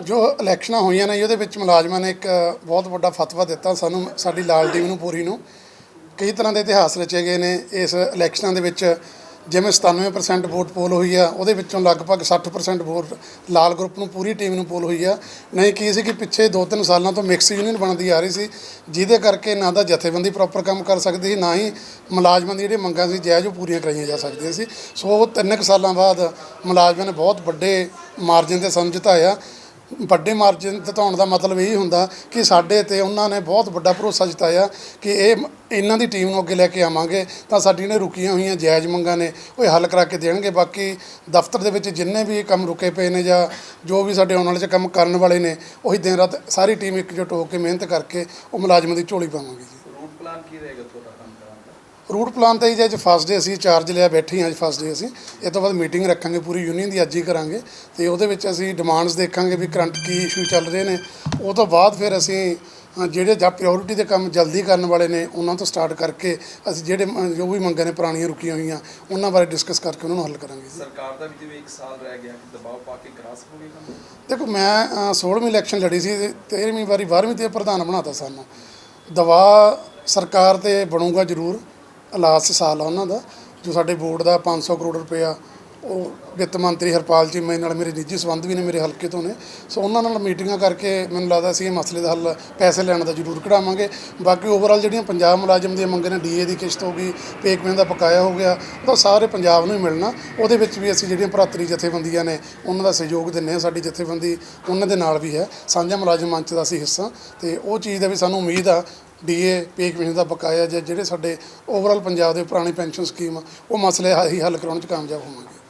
ਜੋ ਇਲੈਕਸ਼ਨਾਂ ਹੋਈਆਂ ਨੇ ਉਹਦੇ ਵਿੱਚ ਮੁਲਾਜ਼ਮਾਂ ਨੇ ਇੱਕ ਬਹੁਤ ਵੱਡਾ ਫਤਵਾ ਦਿੱਤਾ ਸਾਨੂੰ, ਸਾਡੀ ਲਾਲ ਟੀਮ ਨੂੰ, ਪੂਰੀ ਨੂੰ। ਕਈ ਤਰ੍ਹਾਂ ਦੇ ਇਤਿਹਾਸ ਰਚੇ ਗਏ ਨੇ, ਇਸ ਇਲੈਕਸ਼ਨਾਂ ਦੇ ਵਿੱਚ ਜਿਵੇਂ 97% ਵੋਟ ਪੋਲ ਹੋਈ ਆ, ਉਹਦੇ ਵਿੱਚੋਂ ਲਗਭਗ 60% ਵੋਟ ਲਾਲ ਗਰੁੱਪ ਨੂੰ ਪੂਰੀ ਟੀਮ ਨੂੰ ਪੋਲ ਹੋਈ ਆ। ਨਹੀਂ, ਕੀ ਸੀ ਕਿ ਪਿੱਛੇ 2-3 ਸਾਲਾਂ ਤੋਂ ਮਿਕਸ ਯੂਨੀਅਨ ਬਣਦੀ ਆ ਰਹੀ ਸੀ, ਜਿਹਦੇ ਕਰਕੇ ਨਾ ਤਾਂ ਜਥੇਬੰਦੀ ਪ੍ਰੋਪਰ ਕੰਮ ਕਰ ਸਕਦੀ ਸੀ, ਨਾ ਹੀ ਮੁਲਾਜ਼ਮਾਂ ਦੀ ਜਿਹੜੀਆਂ ਮੰਗਾਂ ਸੀ, ਜਾਇਜ਼ ਉਹ ਪੂਰੀਆਂ ਕਰਾਈਆਂ ਜਾ ਸਕਦੀਆਂ ਸੀ। ਸੋ ਤਿੰਨ ਕੁ ਸਾਲਾਂ ਬਾਅਦ ਮੁਲਾਜ਼ਮਾਂ ਨੇ ਬਹੁਤ ਵੱਡੇ ਮਾਰਜਨ ਤੇ ਸਾਨੂੰ ਜਿਤਾਇਆ ਵੱਡੇ ਮਾਰਜਨ ਜਿਤਾਉਣ ਦਾ ਮਤਲਬ ਇਹ ਹੁੰਦਾ ਕਿ ਸਾਡੇ ਤੇ ਉਹਨਾਂ ਨੇ ਬਹੁਤ ਵੱਡਾ ਭਰੋਸਾ ਜਤਾਇਆ ਕਿ ਇਹ ਇਹਨਾਂ ਦੀ ਟੀਮ ਨੂੰ ਅੱਗੇ ਲੈ ਕੇ ਆਵਾਂਗੇ, ਤਾਂ ਸਾਡੀ ਨੇ ਰੁਕੀਆਂ ਹੋਈਆਂ ਜਾਇਜ਼ ਮੰਗਾਂ ਨੇ, ਉਹ ਇਹ ਹੱਲ ਕਰਾ ਕੇ ਦੇਣਗੇ। ਬਾਕੀ ਦਫ਼ਤਰ ਦੇ ਵਿੱਚ ਜਿੰਨੇ ਵੀ ਕੰਮ ਰੁਕੇ ਪਏ ਨੇ ਜਾਂ ਜੋ ਵੀ ਸਾਡੇ ਆਉਣ ਵਾਲੇ ਚ ਕੰਮ ਕਰਨ ਵਾਲੇ ਨੇ, ਉਹੀ ਦਿਨ ਰਾਤ ਸਾਰੀ ਟੀਮ ਇੱਕਜੁੱਟ ਹੋ ਕੇ ਮਿਹਨਤ ਕਰਕੇ ਉਹ ਮੁਲਾਜ਼ਮਾਂ ਦੀ ਝੋਲੀ ਪਾਵਾਂਗੇ ਜੀ। ਰੂਟ ਪਲਾਨ ਕੀ ਰਹੇਗਾ ਤੁਹਾਡਾ ਕੰਮ ਕਰਾਉਣ ਦਾ? ਰੂਟ ਪਲਾਨ ਤੇ ਜੀ ਅੱਜ ਫਸਟ ਡੇ ਅਸੀਂ ਚਾਰਜ ਲਿਆ ਬੈਠੇ ਹਾਂ ਅੱਜ ਫਸਟ ਡੇ ਅਸੀਂ। ਇਹ ਤੋਂ ਬਾਅਦ ਮੀਟਿੰਗ ਰੱਖਾਂਗੇ ਪੂਰੀ ਯੂਨੀਅਨ ਦੀ ਅੱਜ ਹੀ ਕਰਾਂਗੇ। ਤੇ ਉਹਦੇ ਵਿੱਚ ਅਸੀਂ ਡਿਮਾਂਡਸ ਦੇਖਾਂਗੇ ਵੀ ਕਰੰਟ ਕੀ ਇਸ਼ੂ ਚੱਲ ਰਹੇ ਨੇ। ਉਹ ਤੋਂ ਬਾਅਦ ਫਿਰ ਅਸੀਂ ਜਿਹੜੇ ਜਾਂ ਪ੍ਰਾਇੋਰਟੀ ਦੇ ਕੰਮ ਜਲਦੀ ਕਰਨ ਵਾਲੇ ਨੇ ਉਹਨਾਂ ਤੋਂ ਸਟਾਰਟ ਕਰਕੇ ਅਸੀਂ ਜਿਹੜੇ ਜੋ ਵੀ ਮੰਗਾਂ ਨੇ ਪੁਰਾਣੀਆਂ ਰੁਕੀਆਂ ਹੋਈਆਂ ਉਹਨਾਂ ਬਾਰੇ ਡਿਸਕਸ ਕਰਕੇ ਉਹਨਾਂ ਨੂੰ ਹੱਲ ਕਰਾਂਗੇ ਸਰਕਾਰ ਦਾ ਵੀ ਜਿਵੇਂ 1 ਸਾਲ ਰਹਿ ਗਿਆ ਕਿ ਦਬਾਅ ਪਾ ਕੇ ਕਰਾ ਸਕੋਗੇ ਕੰਮ? ਦੇਖੋ ਮੈਂ ਅ, 16ਵੀਂ ਇਲੈਕਸ਼ਨ ਲੜੀ ਸੀ ਤੇ 13ਵੀਂ ਵਾਰੀ 12ਵੀਂ ਤੇ ਪ੍ਰਧਾਨ ਬਣਾਤਾ ਸਾਨੂੰ। ਦਵਾ ਸਰਕਾਰ ਤੇ ਬਣੂਗਾ ਜ਼ਰੂਰ। ਲਾਸਟ ਸਾਲ ਆ ਉਹਨਾਂ ਦਾ, ਜੋ ਸਾਡੇ ਬੋਰਡ ਦਾ 500 ਕਰੋੜ ਰੁਪਇਆ, ਉਹ ਵਿੱਤ ਮੰਤਰੀ ਹਰਪਾਲ ਜੀ ਮੇਰੇ ਨਾਲ ਮੇਰੇ ਨਿੱਜੀ ਸੰਬੰਧ ਵੀ ਨੇ ਮੇਰੇ ਹਲਕੇ ਤੋਂ ਨੇ। ਸੋ ਉਹਨਾਂ ਨਾਲ ਮੀਟਿੰਗਾਂ ਕਰਕੇ ਮੈਨੂੰ ਲੱਗਦਾ ਸੀ ਇਹ ਮਸਲੇ ਦਾ ਹੱਲ, ਪੈਸੇ ਲੈਣ ਦਾ ਜ਼ਰੂਰ ਕਢਾਵਾਂਗੇ। ਬਾਕੀ ਓਵਰਆਲ ਜਿਹੜੀਆਂ ਪੰਜਾਬ ਮੁਲਾਜ਼ਮ ਦੀਆਂ ਮੰਗਾਂ ਨੇ ਡੀਏ ਦੀ ਕਿਸ਼ਤ ਹੋ ਗਈ ਪੇਕਮੈਨ ਦਾ ਬਕਾਇਆ ਹੋ ਗਿਆ, ਉਹ ਤਾਂ ਸਾਰੇ ਪੰਜਾਬ ਨੂੰ ਹੀ ਮਿਲਣਾ। ਉਹਦੇ ਵਿੱਚ ਵੀ ਅਸੀਂ ਜਿਹੜੀਆਂ ਭਰਾਤਰੀ ਜਥੇਬੰਦੀਆਂ ਨੇ, ਉਹਨਾਂ ਦਾ ਸਹਿਯੋਗ ਦਿੰਨੇ ਆ ਸਾਡੀ ਜਥੇਬੰਦੀ ਉਹਨਾਂ ਦੇ ਨਾਲ ਵੀ ਹੈ। ਸਾਂਝਾ ਮੁਲਾਜ਼ਮ ਮੰਚ ਦਾ ਅਸੀਂ ਹਿੱਸਾ। ਤੇ ਉਹ ਚੀਜ਼ ਦਾ ਵੀ ਸਾਨੂੰ ਉਮੀਦ ਆ ਡੀਏ ਪੇ ਕਮਿਸ਼ਨ ਦਾ ਬਕਾਇਆ ਜਾਂ ਜਿਹੜੇ ਸਾਡੇ ਓਵਰਆਲ ਪੰਜਾਬ ਦੇ ਪੁਰਾਣੀ ਪੈਨਸ਼ਨ ਸਕੀਮ ਆ, ਉਹ ਮਸਲੇ ਹੀ ਹੱਲ ਕਰਾਉਣ ਚ ਕਾਮਯਾਬ ਹੋਵਾਂਗੇ।